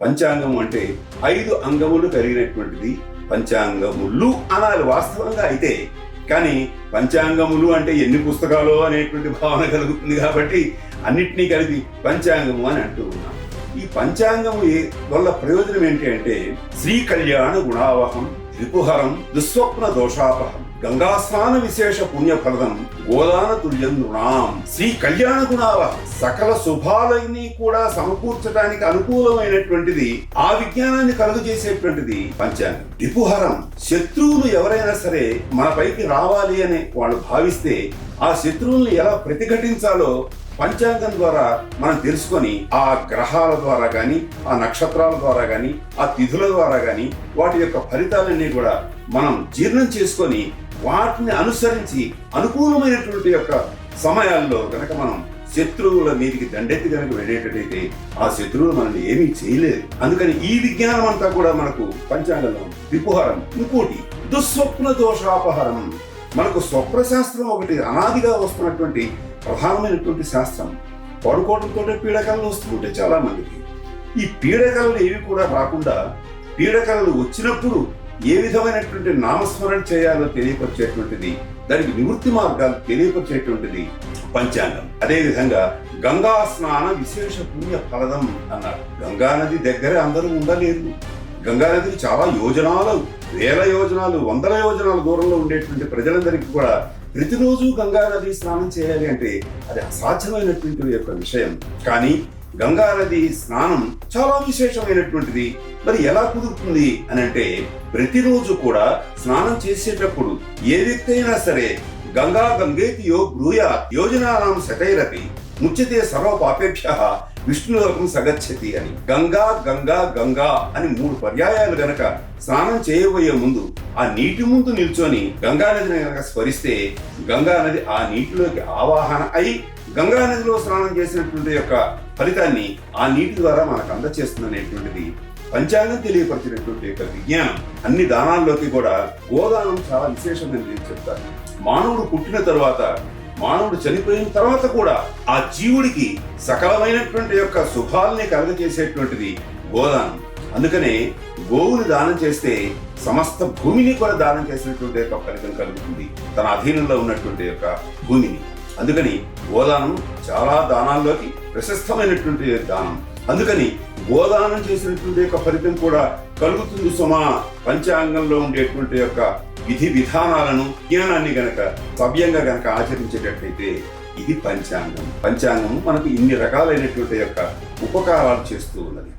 పంచాంగం అంటే ఐదు అంగములు కలిగినటువంటిది. పంచాంగములు అనాలి వాస్తవంగా అయితే. కానీ పంచాంగములు అంటే ఎన్ని పుస్తకాలు అనేటువంటి భావన కలుగుతుంది కాబట్టి అన్నిటినీ కలిపి పంచాంగము అని అంటూ ఉన్నాం. ఈ పంచాంగము వల్ల ప్రయోజనం ఏంటి అంటే శ్రీ కళ్యాణ గుణావహం రిపుహరం దుస్వప్న దోషాపహం. గంగాస్నాన విశేష విశేష పుణ్యఫలదం గోదాన తుల్యం నృణాం శ్రీ కళ్యాణ గుణాల సకల శుభాలన్నీ కూడా సమకూర్చడానికి అనుకూలమైనటువంటిది ఆ విజ్ఞానాన్ని కలుగజేసేటువంటిది పంచాంగం. దిపుహరం శత్రువులు ఎవరైనా సరే మన పైకి రావాలి అని వాళ్ళు భావిస్తే ఆ శత్రువుల్ని ఎలా ప్రతిఘటించాలో పంచాంగం ద్వారా మనం తెలుసుకొని ఆ గ్రహాల ద్వారా కానీ ఆ నక్షత్రాల ద్వారా కానీ ఆ తిథుల ద్వారా కానీ వాటి యొక్క ఫలితాలన్నీ కూడా మనం జీర్ణం చేసుకొని వాటిని అనుసరించి అనుకూలమైనటువంటి యొక్క సమయాల్లో కనుక మనం శత్రువుల మీదికి దండెత్తి కనుక వెళ్ళేటట్టయితే ఆ శత్రువులు మనల్ని ఏమీ చేయలేరు అందుకని ఈ విజ్ఞానం అంతా కూడా మనకు పంచాంగంలో విపుహరం ఇంకోటి దుస్వప్న దోషాపహరం. మనకు స్వప్న శాస్త్రం ఒకటి అనాదిగా వస్తున్నటువంటి ప్రధానమైనటువంటి శాస్త్రం. పడుకోవడంతో పీడకలను వస్తుంటాయి చాలా మందికి ఈ పీడకలను ఏవి కూడా రాకుండా పీడకలను వచ్చినప్పుడు ఏ విధమైనటువంటి నామస్మరణ చేయాలో తెలియపరిచేటువంటిది దానికి నివృత్తి మార్గాలు తెలియపరిచేటువంటిది పంచాంగం. అదే విధంగా గంగా స్నాన విశేష పుణ్య ఫలదం అన్నారు. గంగా నది దగ్గరే అందరూ ఉండలేరు. గంగా నదికి చాలా యోజనాలు వేల యోజనాలు వందల యోజనాల దూరంలో ఉండేటువంటి ప్రజలందరికీ కూడా ప్రతిరోజు గంగా నది స్నానం చేయాలి అంటే అది అసాధ్యమైనటువంటి యొక్క విషయం. కానీ గంగా నది స్నానం చాలా విశేషమైనటువంటిది. మరి ఎలా కుదురుతుంది అని అంటే ప్రతిరోజు కూడా స్నానం చేసేటప్పుడు ఏ వ్యక్తి అయినా సరే గంగా గంగేతి యో బ్రూయ యోజనానాం శతైరపి ముచ్యతే సర్వ పాపేభ్య విష్ణులోకం సగచ్చతి అని. గంగా గంగా గంగా అని మూడు పర్యాయాలు గనక స్నానం చేయబోయే ముందు ఆ నీటి ముందు నిల్చొని గంగానదిని కనుక స్మరిస్తే గంగా నది ఆ నీటిలోకి ఆవాహన అయి గంగా నదిలో స్నానం చేసినటువంటి యొక్క ఫలితాన్ని ఆ నీటి ద్వారా మనకు అందచేస్తుంది అనేటువంటిది పంచాంగం తెలియపరిచినటువంటి యొక్క విజ్ఞానం. అన్ని దానాల్లోకి కూడా గోదానం చాలా విశేషమైనది చెప్తారు మానవుడు పుట్టిన తర్వాత మానవుడు చనిపోయిన తర్వాత కూడా ఆ జీవుడికి సకలమైనటువంటి యొక్క శుభాల్ని కలగజేసేటువంటిది గోదానం. అందుకనే గోవులు దానం చేస్తే సమస్త భూమిని కూడా దానం చేసినటువంటి యొక్క ఫలితం కలుగుతుంది. తన అధీనంలో ఉన్నటువంటి యొక్క భూమిని. అందుకని గోదానం చాలా దానాల్లోకి ప్రశస్తమైనటువంటి దానం. అందుకని గోదానం చేసినటువంటి యొక్క ఫలితం కూడా కలుగుతుంది సుమా. పంచాంగంలో ఉండేటువంటి యొక్క విధి విధానాలను జ్ఞానాన్ని గనక సవ్యంగా గనక ఆచరించేటట్లయితే ఇది పంచాంగం. పంచాంగం మనకు ఇన్ని రకాలైనటువంటి యొక్క ఉపకారాలు చేస్తూ ఉన్నది.